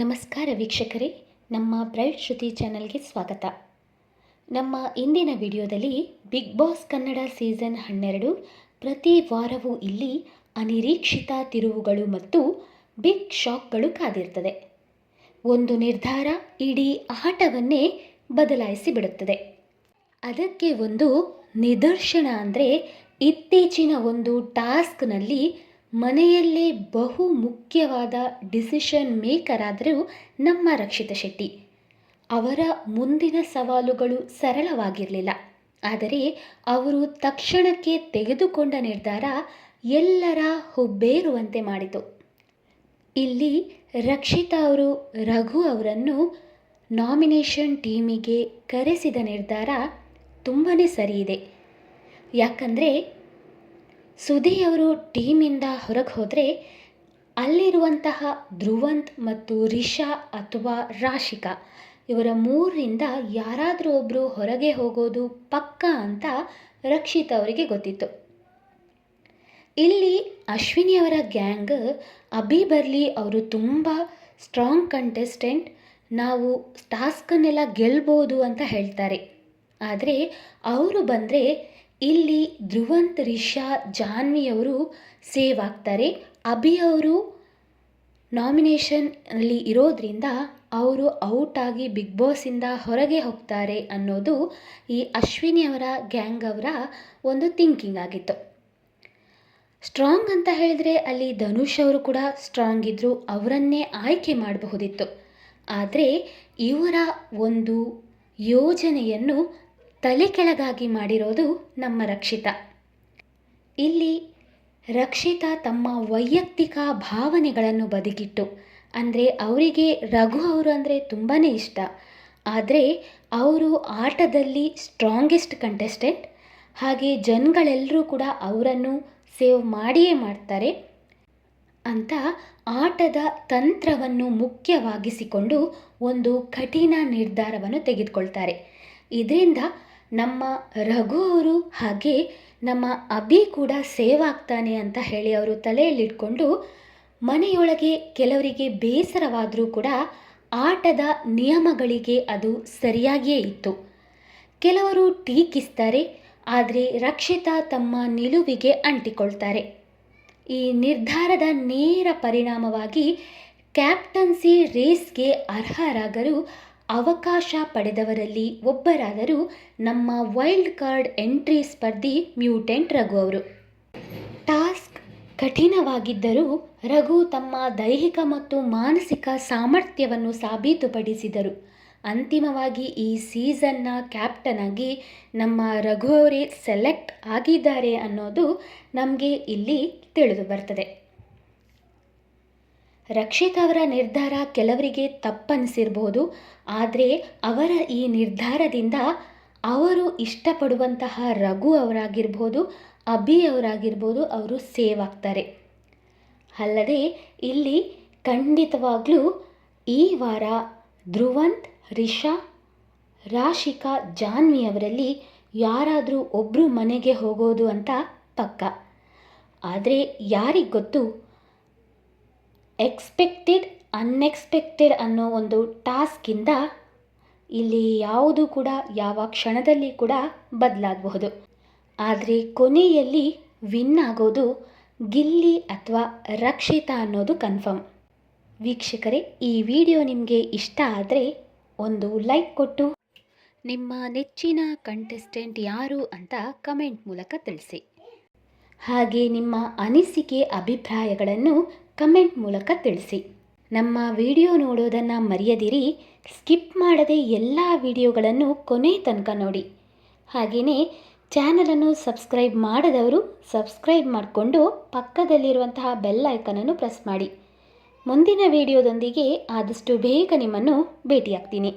ನಮಸ್ಕಾರ ವೀಕ್ಷಕರೇ, ನಮ್ಮ ಬ್ರೈಟ್ ಶ್ರುತಿ ಚಾನಲ್ಗೆ ಸ್ವಾಗತ. ನಮ್ಮ ಇಂದಿನ ವಿಡಿಯೋದಲ್ಲಿ ಬಿಗ್ ಬಾಸ್ ಕನ್ನಡ ಸೀಸನ್ ಹನ್ನೆರಡು ಪ್ರತಿ ವಾರವೂ ಇಲ್ಲಿ ಅನಿರೀಕ್ಷಿತ ತಿರುವುಗಳು ಮತ್ತು ಬಿಗ್ ಶಾಕ್ಗಳು ಕಾದಿರ್ತದೆ. ಒಂದು ನಿರ್ಧಾರ ಇಡೀ ಆಟವನ್ನೇ ಬದಲಾಯಿಸಿ ಬಿಡುತ್ತದೆ. ಅದಕ್ಕೆ ಒಂದು ನಿದರ್ಶನ ಅಂದರೆ ಇತ್ತೀಚಿನ ಒಂದು ಟಾಸ್ಕ್ನಲ್ಲಿ ಮನೆಯಲ್ಲೇ ಬಹು ಮುಖ್ಯವಾದ ಡಿಸಿಷನ್ ಮೇಕರ್ ಆದರೂ ನಮ್ಮ ರಕ್ಷಿತ ಶೆಟ್ಟಿ. ಅವರ ಮುಂದಿನ ಸವಾಲುಗಳು ಸರಳವಾಗಿರಲಿಲ್ಲ. ಆದರೆ ಅವರು ತಕ್ಷಣಕ್ಕೆ ತೆಗೆದುಕೊಂಡ ನಿರ್ಧಾರ ಎಲ್ಲರ ಹುಬ್ಬೇರುವಂತೆ ಮಾಡಿತು. ಇಲ್ಲಿ ರಕ್ಷಿತಾ ಅವರು ರಘು ಅವರನ್ನು ನಾಮಿನೇಷನ್ ಟೀಮಿಗೆ ಕರೆಸಿದ ನಿರ್ಧಾರ ತುಂಬಾ ಸರಿಯಿದೆ. ಯಾಕಂದರೆ ಸುದಿ ಅವರು ಟೀಮಿಂದ ಹೊರಗೆ ಹೋದರೆ ಅಲ್ಲಿರುವಂತಹ ಧ್ರುವಂತ್ ಮತ್ತು ರಿಷಾ ಅಥವಾ ರಾಶಿಕಾ, ಇವರ ಮೂರರಿಂದ ಯಾರಾದರೂ ಒಬ್ಬರು ಹೊರಗೆ ಹೋಗೋದು ಪಕ್ಕ ಅಂತ ರಕ್ಷಿತ್ ಅವರಿಗೆ ಗೊತ್ತಿತ್ತು. ಇಲ್ಲಿ ಅಶ್ವಿನಿ ಅವರ ಗ್ಯಾಂಗ್ ಅಭಿ ಬರ್ಲಿ ಅವರು ತುಂಬ ಸ್ಟ್ರಾಂಗ್ ಕಂಟೆಸ್ಟೆಂಟ್ ನಾವು ಟಾಸ್ಕನ್ನೆಲ್ಲ ಗೆಲ್ಬೋದು ಅಂತ ಹೇಳ್ತಾರೆ. ಆದರೆ ಅವರು ಬಂದರೆ ಇಲ್ಲಿ ಧ್ರುವಂತ್ ರಿಷಾ ಜಾನ್ವಿಯವರು ಸೇವ್ ಆಗ್ತಾರೆ. ಅಭಿ ಅವರು ನಾಮಿನೇಷನ್ನಲ್ಲಿ ಇರೋದ್ರಿಂದ ಅವರು ಔಟ್ ಆಗಿ ಬಿಗ್ ಬಾಸಿಂದ ಹೊರಗೆ ಹೋಗ್ತಾರೆ ಅನ್ನೋದು ಈ ಅಶ್ವಿನಿ ಅವರ ಗ್ಯಾಂಗ್ ಅವರ ಒಂದು ಥಿಂಕಿಂಗ್ ಆಗಿತ್ತು. ಸ್ಟ್ರಾಂಗ್ ಅಂತ ಹೇಳಿದ್ರೆ ಅಲ್ಲಿ ಧನುಷ್ ಅವರು ಕೂಡ ಸ್ಟ್ರಾಂಗ್ ಇದ್ದರು ಅವರನ್ನೇ ಆಯ್ಕೆ ಮಾಡಬಹುದಿತ್ತು. ಆದರೆ ಇವರ ಒಂದು ಯೋಜನೆಯನ್ನು ತಲೆ ಕೆಳಗಾಗಿ ಮಾಡಿರೋದು ನಮ್ಮ ರಕ್ಷಿತ. ಇಲ್ಲಿ ರಕ್ಷಿತ ತಮ್ಮ ವೈಯಕ್ತಿಕ ಭಾವನೆಗಳನ್ನು ಬದಿಗಿಟ್ಟು, ಅಂದರೆ ಅವರಿಗೆ ರಘು ಅವರು ಅಂದರೆ ತುಂಬಾ ಇಷ್ಟ. ಆದರೆ ಅವರು ಆಟದಲ್ಲಿ ಸ್ಟ್ರಾಂಗೆಸ್ಟ್ ಕಂಟೆಸ್ಟೆಂಟ್ ಹಾಗೆ ಜನಗಳೆಲ್ಲರೂ ಕೂಡ ಅವರನ್ನು ಸೇವ್ ಮಾಡಿಯೇ ಮಾಡ್ತಾರೆ ಅಂತ ಆಟದ ತಂತ್ರವನ್ನು ಮುಖ್ಯವಾಗಿಸಿಕೊಂಡು ಒಂದು ಕಠಿಣ ನಿರ್ಧಾರವನ್ನು ತೆಗೆದುಕೊಳ್ತಾರೆ. ಇದರಿಂದ ನಮ್ಮ ರಘು ಅವರು ಹಾಗೆ ನಮ್ಮ ಅಭಿ ಕೂಡ ಸೇವ್ ಆಗ್ತಾನೆ ಅಂತ ಹೇಳಿ ಅವರು ತಲೆಯಲ್ಲಿಟ್ಕೊಂಡು ಮನೆಯೊಳಗೆ ಕೆಲವರಿಗೆ ಬೇಸರವಾದರೂ ಕೂಡ ಆಟದ ನಿಯಮಗಳಿಗೆ ಅದು ಸರಿಯಾಗಿಯೇ ಇತ್ತು. ಕೆಲವರು ಟೀಕಿಸ್ತಾರೆ, ಆದರೆ ರಕ್ಷಿತಾ ತಮ್ಮ ನಿಲುವಿಗೆ ಅಂಟಿಕೊಳ್ತಾರೆ. ಈ ನಿರ್ಧಾರದ ನೇರ ಪರಿಣಾಮವಾಗಿ ಕ್ಯಾಪ್ಟನ್ಸಿ ರೇಸ್ಗೆ ಅರ್ಹರಾಗಲು ಅವಕಾಶ ಪಡೆದವರಲ್ಲಿ ಒಬ್ಬರಾದರೂ ನಮ್ಮ ವೈಲ್ಡ್ ಕಾರ್ಡ್ ಎಂಟ್ರಿ ಸ್ಪರ್ಧಿ ಮ್ಯೂಟೆಂಟ್ ರಘು ಅವರು. ಟಾಸ್ಕ್ ಕಠಿಣವಾಗಿದ್ದರೂ ರಘು ತಮ್ಮ ದೈಹಿಕ ಮತ್ತು ಮಾನಸಿಕ ಸಾಮರ್ಥ್ಯವನ್ನು ಸಾಬೀತುಪಡಿಸಿದರು. ಅಂತಿಮವಾಗಿ ಈ ಸೀಸನ್ನ ಕ್ಯಾಪ್ಟನ್ ಆಗಿ ನಮ್ಮ ರಘು ಅವರೇ ಸೆಲೆಕ್ಟ್ ಆಗಿದ್ದಾರೆ ಅನ್ನೋದು ನಮಗೆ ಇಲ್ಲಿ ತಿಳಿದು ಬರ್ತದೆ. ರಕ್ಷಿತ್ ಅವರ ನಿರ್ಧಾರ ಕೆಲವರಿಗೆ ತಪ್ಪನಿಸಿರ್ಬೋದು ಆದರೆ ಅವರ ಈ ನಿರ್ಧಾರದಿಂದ ಅವರು ಇಷ್ಟಪಡುವಂತಹ ರಘು ಅವರಾಗಿರ್ಬೋದು, ಅಭಿ ಅವರಾಗಿರ್ಬೋದು, ಅವರು ಸೇವ್ ಆಗ್ತಾರೆ. ಅಲ್ಲದೆ ಇಲ್ಲಿ ಖಂಡಿತವಾಗ್ಲೂ ಈ ವಾರ ಧ್ರುವಂತ್, ರಿಷಾ, ರಾಶಿಕಾ, ಜಾನ್ವಿ ಅವರಲ್ಲಿ ಯಾರಾದರೂ ಒಬ್ಬರು ಮನೆಗೆ ಹೋಗೋದು ಅಂತ ಪಕ್ಕ. ಆದರೆ ಯಾರಿಗೆ ಗೊತ್ತು? ಎಕ್ಸ್ಪೆಕ್ಟೆಡ್ ಅನ್ಎಕ್ಸ್ಪೆಕ್ಟೆಡ್ ಅನ್ನೋ ಒಂದು ಟಾಸ್ಕಿಂದ ಇಲ್ಲಿ ಯಾವುದು ಕೂಡ, ಯಾವ ಕ್ಷಣದಲ್ಲಿ ಕೂಡ ಬದಲಾಗಬಹುದು. ಆದರೆ ಕೊನೆಯಲ್ಲಿ ವಿನ್ ಆಗೋದು ಗಿಲ್ಲಿ ಅಥವಾ ರಕ್ಷಿತ ಅನ್ನೋದು ಕನ್ಫರ್ಮ್ ವೀಕ್ಷಕರೇ, ಈ ವಿಡಿಯೋ ನಿಮಗೆ ಇಷ್ಟ ಆದರೆ ಒಂದು ಲೈಕ್ ಕೊಟ್ಟು ನಿಮ್ಮ ನೆಚ್ಚಿನ ಕಂಟೆಸ್ಟೆಂಟ್ ಯಾರು ಅಂತ ಕಮೆಂಟ್ ಮೂಲಕ ತಿಳಿಸಿ. ಹಾಗೆ ನಿಮ್ಮ ಅನಿಸಿಕೆ, ಅಭಿಪ್ರಾಯಗಳನ್ನು ಕಮೆಂಟ್ ಮೂಲಕ ತಿಳಿಸಿ. ನಮ್ಮ ವಿಡಿಯೋ ನೋಡೋದನ್ನು ಮರೆಯದಿರಿ, ಸ್ಕಿಪ್ ಮಾಡದೆ ಎಲ್ಲ ವಿಡಿಯೋಗಳನ್ನು ಕೊನೆ ತನಕ ನೋಡಿ. ಹಾಗೆಯೇ ಚಾನಲನ್ನು ಸಬ್ಸ್ಕ್ರೈಬ್ ಮಾಡದವರು ಸಬ್ಸ್ಕ್ರೈಬ್ ಮಾಡಿಕೊಂಡು ಪಕ್ಕದಲ್ಲಿರುವಂತಹ ಬೆಲ್ ಐಕನನ್ನು ಪ್ರೆಸ್ ಮಾಡಿ. ಮುಂದಿನ ವಿಡಿಯೋದೊಂದಿಗೆ ಆದಷ್ಟು ಬೇಗ ನಿಮ್ಮನ್ನು ಭೇಟಿಯಾಗ್ತೀನಿ.